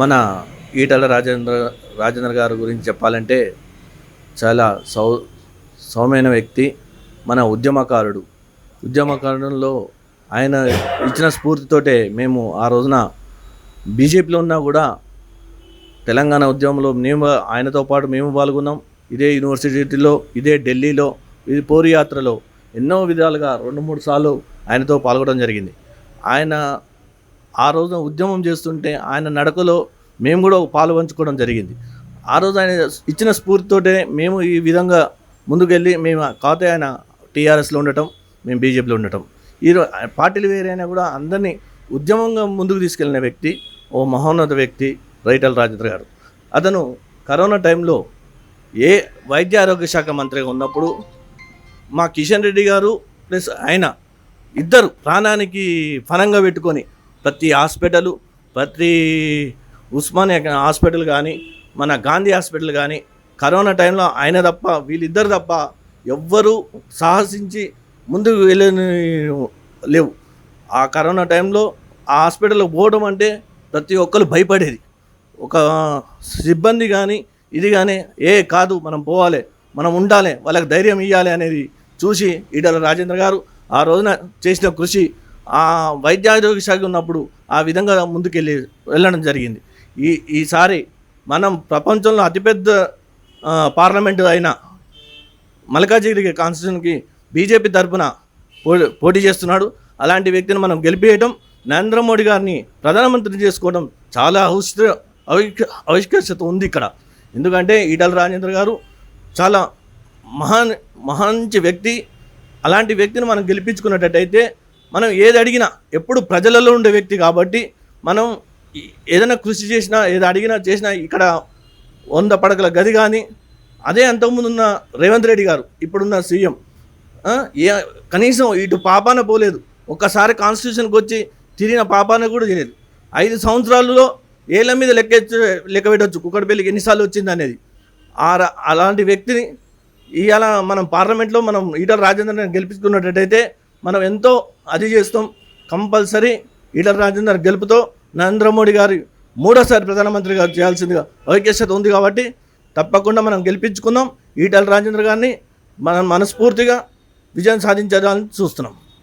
మన ఈటల రాజేంద్ర రాజేంద్ర గారి గురించి చెప్పాలంటే చాలా సౌ సౌమ్యమైన వ్యక్తి మన ఉద్యమకారుడు. ఉద్యమకారుడంలో ఆయన ఇచ్చిన స్ఫూర్తితోటే మేము ఆ రోజున బీజేపీలో ఉన్నా కూడా తెలంగాణ ఉద్యమంలో మేము ఆయనతో పాటు మేము పాల్గొన్నాం. ఇదే యూనివర్సిటీలో ఇదే ఢిల్లీలో ఇది పోరు యాత్రలో ఎన్నో విధాలుగా రెండు మూడు సార్లు ఆయనతో పాల్గొనడం జరిగింది. ఆయన ఆ రోజున ఉద్యమం చేస్తుంటే ఆయన నడకలో మేము కూడా పాలు పంచుకోవడం జరిగింది. ఆ రోజు ఆయన ఇచ్చిన స్ఫూర్తితోటే మేము ఈ విధంగా ముందుకెళ్ళి మేము కాకపోతే ఆయన టీఆర్ఎస్లో ఉండటం మేము బీజేపీలో ఉండటం. ఈ పార్టీలు వేరైనా కూడా అందరినీ ఉద్యమంగా ముందుకు తీసుకెళ్ళిన వ్యక్తి ఓ మహోన్నత వ్యక్తి రైటల్ రాజేంద్ర గారు. అతను కరోనా టైంలో ఏ వైద్య ఆరోగ్య శాఖ మంత్రిగా ఉన్నప్పుడు మా కిషన్ రెడ్డి గారు ప్లస్ ఆయన ఇద్దరు ప్రాణానికి ఫలంగా పెట్టుకొని ప్రతి హాస్పిటల్ ప్రతి ఉస్మానియా హాస్పిటల్ కానీ మన గాంధీ హాస్పిటల్ కానీ కరోనా టైంలో ఆయన తప్ప వీళ్ళిద్దరు తప్ప ఎవ్వరూ సాహసించి ముందుకు వెళ్ళని లేవు. ఆ కరోనా టైంలో ఆ హాస్పిటల్కి పోవడం అంటే ప్రతి ఒక్కరు భయపడేది. ఒక సిబ్బంది కానీ ఇది కానీ ఏ కాదు మనం పోవాలి మనం ఉండాలి వాళ్ళకి ధైర్యం ఇవ్వాలి అనేది చూసి ఈటల రాజేంద్ర గారు ఆ రోజున చేసిన కృషి ఆ వైద్యారోగ్య శాఖ ఉన్నప్పుడు ఆ విధంగా ముందుకెళ్ళి వెళ్ళడం జరిగింది. ఈ ఈసారి మనం ప్రపంచంలో అతిపెద్ద పార్లమెంటు అయిన మల్కాజిగిరి కాన్స్టిట్యూషన్కి బీజేపీ తరఫున పో- పోటీ చేస్తున్నాడు. అలాంటి వ్యక్తిని మనం గెలిపేయటం నరేంద్ర మోడీ గారిని ప్రధానమంత్రి చేసుకోవడం చాలా అవసర ఆవిష్కర్షత ఉంది ఇక్కడ. ఎందుకంటే ఈటల రాజేంద్ర గారు చాలా మహాన్ మహాంచి వ్యక్తి. అలాంటి వ్యక్తిని మనం గెలిపించుకున్నట్టయితే మనం ఏది అడిగినా ఎప్పుడు ప్రజలలో ఉండే వ్యక్తి కాబట్టి మనం ఏదైనా కృషి చేసినా ఏది అడిగినా చేసినా ఇక్కడ వంద పడకల గది కానీ అదే అంతకుముందు ఉన్న రేవంత్ రెడ్డి గారు ఇప్పుడున్న సీఎం ఏ కనీసం ఇటు పాపాన పోలేదు. ఒక్కసారి కాన్స్టిట్యూషన్కి వచ్చి తిరిగిన పాపాన కూడా తినేది. ఐదు సంవత్సరాలలో ఏళ్ళ మీద లెక్క లెక్క పెట్టవచ్చు కుక్కడపల్లికి ఎన్నిసార్లు వచ్చింది అనేది. అలాంటి వ్యక్తిని ఇవాళ మనం పార్లమెంట్లో మనం ఈటల రాజేంద్రని గెలిపించుకున్నట్టయితే మనం ఎంతో అది చేస్తాం. కంపల్సరీ ఈటల రాజేందర్ గెలుపుతో నరేంద్ర మోడీ గారి మూడోసారి ప్రధానమంత్రి గారు చేయాల్సిందిగా ఐక్యత ఉంది కాబట్టి తప్పకుండా మనం గెలిపించుకుందాం. ఈటల రాజేంద్ర గారిని మనం మనస్ఫూర్తిగా విజయం సాధించాలని చూస్తున్నాం.